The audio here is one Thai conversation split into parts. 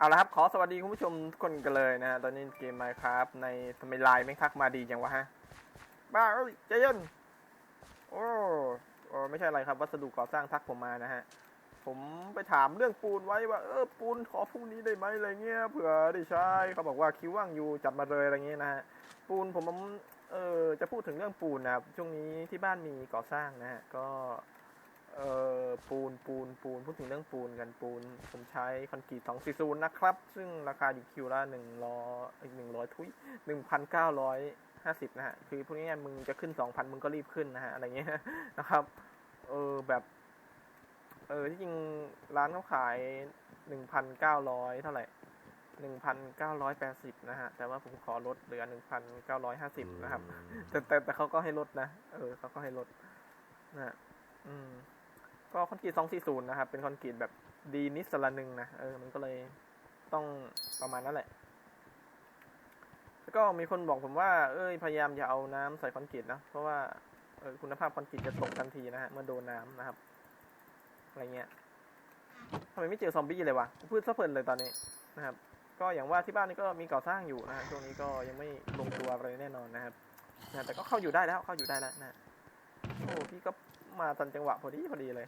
เอาละครับ ขอสวัสดีคุณผู้ชมทุกคนกันเลยนะฮะตอนนี้เกม Minecraft ในทำไมไลน์ไม่ทักมาดีจังวะฮะ บ้าเอ้ยใจเย็นโอ้โอ้ไม่ใช่อะไรครับ วัสดุก่อสร้างทักผมมานะฮะ ผมไปถามเรื่องปูนไว้ว่า เออปูนขอพรุ่งนี้ได้ไหมอะไรเงี้ยเผื่อได้ใช้เขาบอกว่าคิวว่างอยู่จัดมาเลยอะไรเงี้ยนะฮะปูนผมเออจะพูดถึงเรื่องปูนนะครับช่วงนี้ที่บ้านมีก่อสร้างนะฮะก็ เอ่อปูนปูนปูนพูดถึงเรื่องปูนกันปูน ผมใช้คอนกรีต240นะครับ ซึ่งราคาอยู่คิวละหนึ่งร้อยหนึ่งร้อยทุยหนึ่งพันเก้าร้อยห้าสิบนะฮะ คือพูดง่ายๆมึงจะขึ้นสองพันมึงก็รีบขึ้นนะฮะ อะไรเงี้ยนะครับ เออแบบ เออที่จริงร้านเขาขายหนึ่งพันเก้าร้อยเท่าไหร่หนึ่งพันเก้าร้อยแปดสิบนะฮะ แต่ว่าผมขอลดเหลือหนึ่งพันเก้าร้อยห้าสิบนะครับ แต่แต่แต่เขาก็ให้ลดนะ เออเขาก็ให้ลดนะฮะอืม ก็คอนกรีต240นย์นะครับ เป็นคอนกรีตแบบดีนิดสละหนึ่งนะ เออ มันก็เลยต้องประมาณนั้นแหละ แล้วก็มีคนบอกผมว่า เอ้ย พยายามอย่าเอาน้ำใส่คอนกรีตนะ เพราะว่า เออ คุณภาพคอนกรีตจะตกทันทีนะฮะ เมื่อโดนน้ำนะครับ อะไรเงี้ยทำไมไม่เจอซอมบี้เลยวะพูดซะเพลินเลยตอนนี้นะครับ ก็อย่างว่าที่บ้านนี่ก็มีก่อสร้างอยู่นะฮะ ช่วงนี้ก็ยังไม่ลงตัวอะไรแน่นอนนะครับนะแต่ก็เข้าอยู่ได้แล้ว เข้าอยู่ได้แล้วนะ โอ้ พี่ก็ มาทันจังหวะพอดีพอดีเลย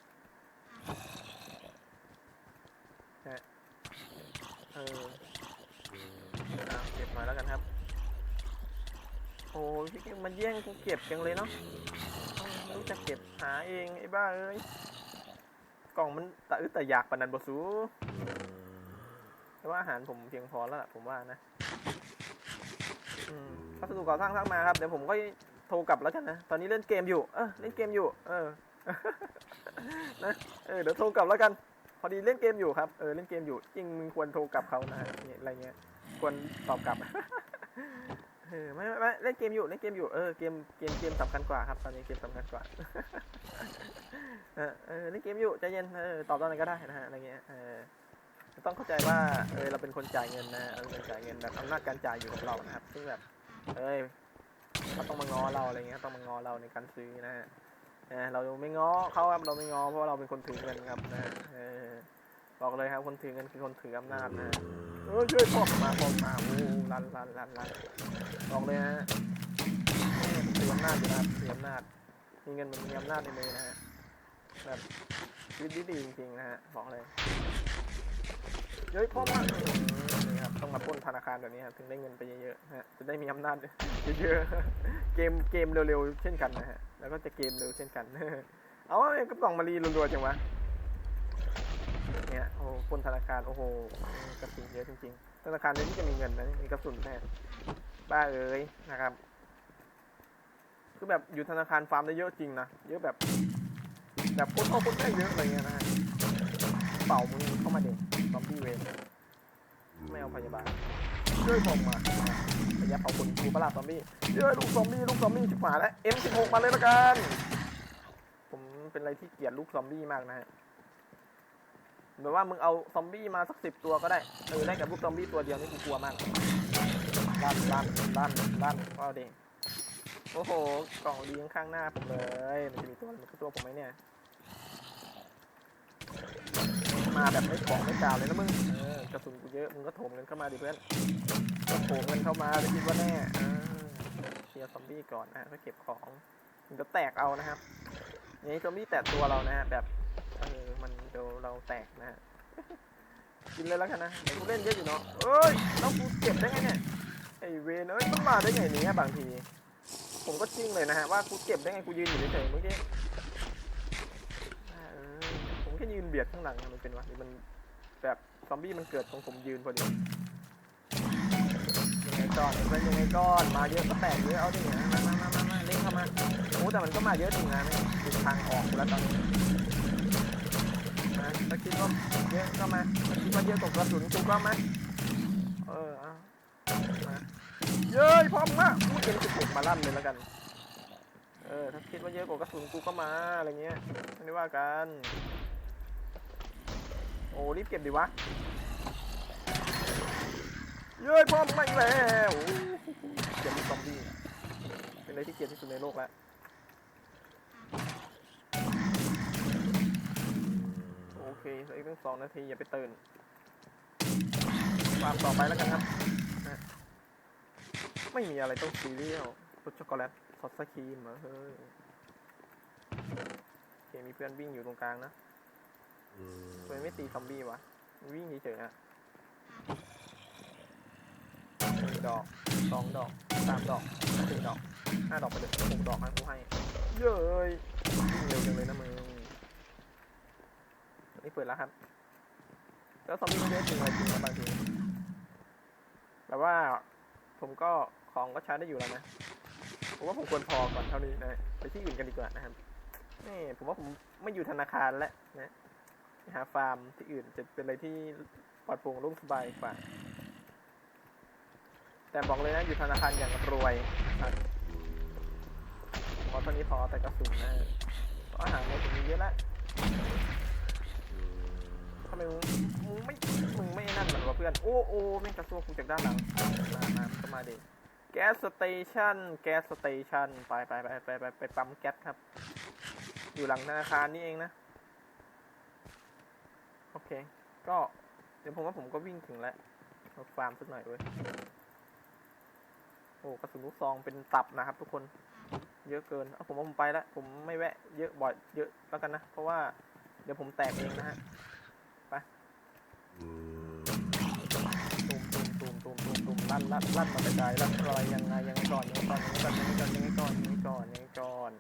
นะเออเก็บหน่อยแล้วกันครับ โอ้ยพี่มันแย่งกูเก็บจังเลยเนาะรู้จะเก็บหาเองไอ้บ้าเอ้ย กล่องมันตะอึดแต่อยากปนันบสูแต่ว่าอาหารผมเพียงพอแล้วล่ะผมว่านะ อืมพัสดุก่อสร้างสร้างมาครับ เดี๋ยวผมก็ ทรกลับแล้วกันนะ ตอนนี้เล่นเกมอยู่ เออเล่นเกมอยู่ เออ นะ เออ เดี๋ยวโทรกลับแล้วกัน พอดีเล่นเกมอยู่ครับ เออ เล่นเกมอยู่ จริงมึงควรโทรกลับเขานะฮะอะไรเงี้ย ควรตอบกลับ เออ ไม่ไม่เล่นเกมอยู่ เล่นเกมอยู่ เออ เกม เกม เกมสำคัญกว่าครับ ตอนนี้เกมสำคัญกว่า เออ เล่นเกมอยู่ ใจเย็น เออ ตอบตอนไหนก็ได้นะฮะ อะไรเงี้ย เออต้องเข้าใจว่าเออเราเป็นคนจ่ายเงินนะเออเป็นจ่ายเงินแบบอำนาจการจ่ายอยู่กับเรานะครับซึ่งแบบเอ้ย เขาต้องมางอเราอะไรเงี้ยต้องมางอเราในการซื้อนะฮะเราไม่ง้อเขาครับเราไม่ง้อเพราะเราเป็นคนถือเงินครับนะบอกเลยครับคนถือเงินคือคนถืออำนาจนะเออช่วยพ่อมาพ่อมาโอ้ลันลันลันลันบอกเลยฮะถืออำนาจอยู่นะรับถืออำนาจมีเงินมันมีอำนาจในมือนะฮะแบบชีวิตดีจริงๆนะฮะบอกเลย เฮ้ยพ่อมานี่ครับต้องมาปล้นธนาคารแบบนี้ครับถึงได้เงินไปเยอะๆฮะจะได้มีอำนาจเยอะๆเกมเกมเร็วๆเช่นกันนะฮะแล้วก็จะเกมเร็วเช่นกันเอาไอ้กระป๋องมารีรัวๆจังวะเนี่ยโอ้คนธนาคารโอ้โหกระสุนเยอะจริงๆธนาคารนี้ที่จะมีเงินนะมีกระสุนแน่บ้าเอ้ยนะครับคือแบบอยู่ธนาคารฟาร์มได้เยอะจริงนะเยอะแบบ แบบโคตรโคตรได้เยอะอะไรเงี้ยนะฮะเป่ามึงเข้ามาเด็กซอมบี้เวนไม่ เอาพยาบาลช่วยผมมาระยะเผาคนกูประหลาดซอมบี้เย้ยลูกซอมบี้ลูกซอมบี้ชิบหายแล้ว M16 มาเลยละกันผมเป็นอะไรที่เกลียดลูกซอมบี้มากนะฮะแบบว่ามึงเอาซอมบี้มาสักสิบตัวก็ได้เออได้กับลูกซอมบี้ตัวเดียวนี่กูกลัวมากลั่นลั่นลั่นลั่นก็เด้งโอ้โหกล่องดีข้างหน้าผมเลย มันจะมีตัวมันคือตัวผมไหมเนี่ย มาแบบไม่ของไม่กล่าวเลยนะมึงเออกระสุนกูเยอะ มึงก็โถมเงินเข้ามาดิเพื่อนก็โถมเงินเข้ามาจะคิดว่าแน่เออเคลียร์ซอมบี้ก่อนนะเพื่อเก็บของ มันจะแตกเอานะครับนี่ซอมบี้แตะตัวเรานะฮะแบบเออมันเดี๋ยวเราแตกนะฮะกินเลยแล้วกันนะเดี๋ยวกูเล่นเยอะอยู่เนาะเอ้ยแล้วกูเก็บได้ไงเนี่ยไอเวนเอ้ยมันมาได้ไงเนี่ยบางที ผมก็จริงเลยนะฮะว่ากูเก็บได้ไงกูยืนอยู่เฉยๆเมื่อกี้อ่าเออผมแค่ยื นเบียดข้างหลังมันเป็นวะหรือมันแบบซอมบี้มันเกิดตรงผมยืนพอดียังไงก่อนเป็นยังไงก่อนมาเยอะก็แตกเยอะเอาดินะมามามามามาเล่นเข้ามาโอ้แต่มันก็มาเยอะจริงนะไม่ติดทางออกแล้วตอนนี้นะถ้าคิดว่าเยอะก็มาถ้าคิดว่าเยอะตกกระสุนกูก็มาเออเอามาเย้ยพร้อมมากพูดเป็นสิบหกมาลั่นเลยแล้วกันเออถ้าคิดว่าเยอะกว่ากระสุนกูก็มาอะไรเงี้ยไม่ได้ว่ากัน โอ้รีบเก็บดีวะเย้ยพร้อมมาอีกแล้วโอ้เกลียดลูกซอมบี้เป็นอะไรที่เกลียดที่สุดในโลกแล้วโอเคอีกตั้งสองนาทีอย่าไปตื่นฟามต่อไปแล้วกันครับ ไม่มีอะไรต้องซีเรียลรสช็อกโกแลตซอสครีมเหรอเฮ้ยโอเคมีเพื่อนวิ่งอยู่ตรงกลางนะ ทำไมไม่ตีซอมบี้วะมันวิ่งเฉยๆอะหนึ่งดอกสองดอกสามดอกสี่ดอกห้าดอกไปเลยหกดอกให้กูให้ เย้ยวิ่งเร็วจังเลยนะมึงอันนี่เปิดแล้วครับ แล้วซอมบี้ไมันเยอะจริงอะไรจริงนะบางทีแต่ว่าผมก็ของก็ใช้ได้อยู่แล้วนะผมว่าผมควรพอก่อนเท่านี้นะ ไปที่อื่นกันดีกว่านะครับนี่ผมว่าผมไม่อยู่ธนาคารแล้วนะ หาฟาร์มที่อื่นจะเป็นอะไรที่ปลอดโปร่งโรุ่งสบายกว่า แต่บอกเลยนะอยู่ธนาคารอย่างรวยนะครับผมว่าตอนนี้พอแต่กระสุนนะเพราะอาหารในผมมีเยอะแล้วทำไมมึงมึงไม่มึงไม่นั่นเหมือนว่าเพื่อน โอ้โอ้แม่งกระซวกกูจากด้านหลังมามาก็มาเดิแก๊สสเตชันแก๊สสเตชันไปไปไปไปไปไปปั๊มแก๊สครับ อยู่หลังธนาคารนี่เองนะ โอเค ก็เดี๋ยวผมว่าผมก็วิ่งถึงแล้วเอาฟาร์มสักหน่อยเว้ยโอ้กระสุนลูกซองเป็นตับนะครับ ทุกคนเยอะเกินเอาผมว่าผมไปแล้วผมไม่แวะเยอะบ่อยเยอะแล้วกันนะ เพราะว่าเดี๋ยวผมแตกเองนะฮะไปตูมตูมตูมตูมตูมตูมลั่นลั่นลั่นมาแต่ไกลลั่นอะไรยังไงยังไงก่อนยังไงก่อนยังไงก่อนยังไงก่อนยังไงก่อนยังไงก่อน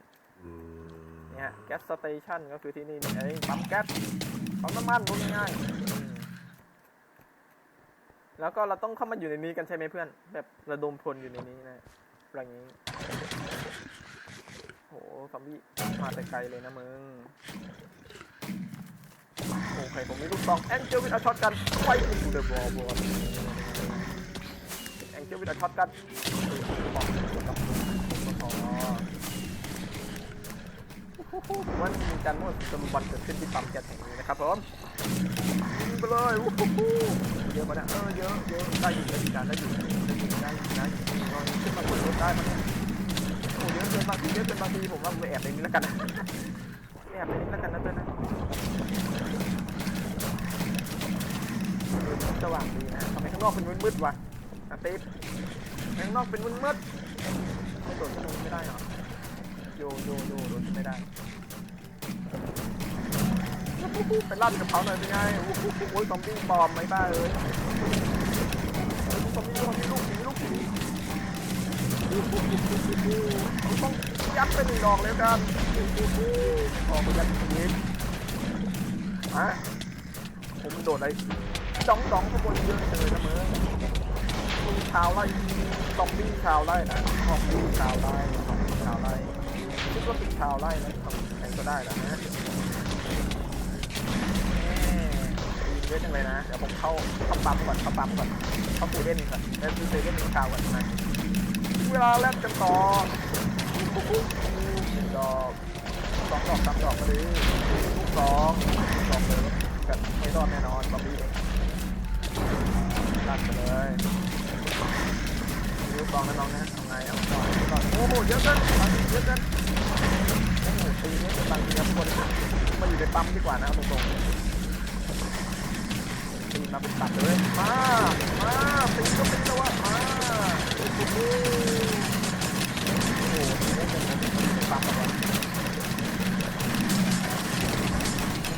เนี่ยแก๊สสเตชันก็คือที่นี่นี่เองปั๊มแก๊ส ปั๊มน้ำมันพูดง่ายๆแล้วก็เราต้องเข้ามาอยู่ในนี้กันใช่ไหมเพื่อน แบบระดมพลอยู่ในนี้นะอย่างนี้โหซอมบี้มาแต่ไกลเลยนะมึงโอเคผมมีลูกซองแองเจิลวิดาช็อตกันไฟกูเดอะบอลบอลแองเจิลวิดาช็อตกัน วันมีการมั่วสุมตะลุมบอลเกิดขึ้นที่ปั๊มแก๊สแห่งนี้นะครับผมยิงไปเลยวู้ฮู้เยอะมานี่ยเออเยอะเยอะได้อยู่ได้อยู่การได้อยู่ได้อยู่ได้อยู่ได้อยู่ขึ้นมาบนรถได้มาเนี่ยโอ้เยอะเกินบางทีเยอะเกินบางทีผมว่าผมแอบในนี้แล้วกันนะแอบในนี้แล้วกันนะเพื่อนนะสว่างดีนะทำไมข้างนอกเป็นมืดๆวะอาติ๊บข้างนอกเป็นมืดๆไม่โดดขึ้นไม่ได้เหรอโยโยโยโดดขึ้นไม่ได้ เป็นลั่นกับเขาหน่อยเป็นไงโอ้โหโอ้ยซอมบี้ปลอมไม่บ้าเลยเฮ้ยซอมบี้ซอมบี้ลูกผีลูกผีโอ้โหต้องยัดไปหนึ่งดอกเลยกันโอ้โหออกไปยัดอีกทีฮะผมโดดอะไรดองดองข้างบนเยอะเลยนะเมื่อมีชาวไล่ซอมบี้ชาวไล่นะซอมบี้ชาวไล่ซอมบี้ชาวไล่คิดว่าเป็นชาวไล่นะทำใครก็ได้แหละนะ ยอะจังเลยนะ เดี๋ยวผมเข้าเข้าปั๊มก่อนเข้าปั๊มก่อนเข้าเซเว่นก่อนแล้วซื้อเซเว่นมีชาวก่อนนะเวลาแลกกันต่อปุ๊บปุ๊บหนึ่งดอกสองดอกสามดอกมาดิลูกสองดอกเลยกันไม่รอดแน่นอนซอมบี้เลั่นไปเลยดูกองนะน้องนะทำไงเอาก่อนเอาก่อนโอ้โหเยอะเกินบางทีเยอะเกินโอ้โหตีเยอะเกินบางทีครับคนมาอยู่ในปั๊มดีกว่านะเอาตรงๆ ตีมาเป็นตัดเลยมา มาตีก็เป็นตัวมาโอ้โหโอ้โหได้เกินเป็นปั๊มแบบว่า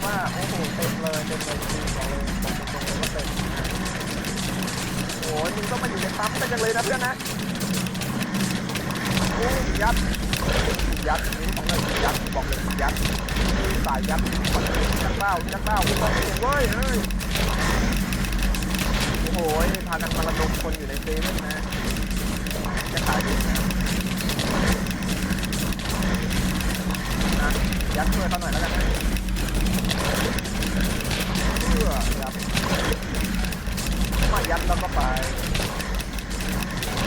ว่าโอ้โหเต็มเลยเต็มเลยจริงบอกเลยบอกตรงๆเลยว่าเต็มโอ้ยมึงต้องมาอยู่ในปั๊มกันจังเลยนะเพื่อนนะโอ้ยัดยัดนี่ของเลยยัดบอกเลยยัดสายยัดยัดเต้ายัดเต้าไม่ต้องเองเว้ยเฮ้ย โอ้โหพากันมาระดมคนอยู่ในเซเว่นนะจะขายดีนะนะยัดช่วยเขาหน่อยแล้วกันนะเพื่อยัดมายัดแล้วก็ไป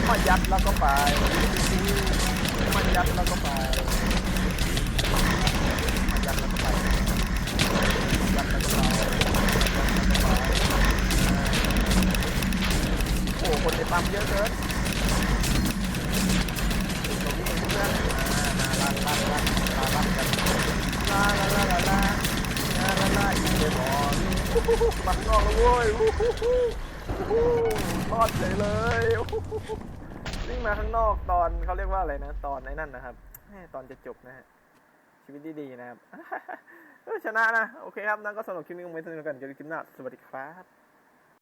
มายัดแล้วก็ไปมายัดแล้วก็ไป คนในปั๊มเยอะเกินตรงนี้เพื่อนมาลาลาลาลาลากันลาลาลาลาลาลาลาลาอีเดบอลมาข้างนอกแล้วเว้ยทอดเฉยเลยวิ่งมาข้างนอกตอนเขาเรียกว่าอะไรนะ ตอนไอ้นั่นนะครับตอนจะจบนะฮะชีวิตดีๆนะครับชนะนะ โอเคครับนั่นก็สำหรับคลิปนี้คงไม่สนุกกันเจอกันคลิปหน้าสวัสดีครับ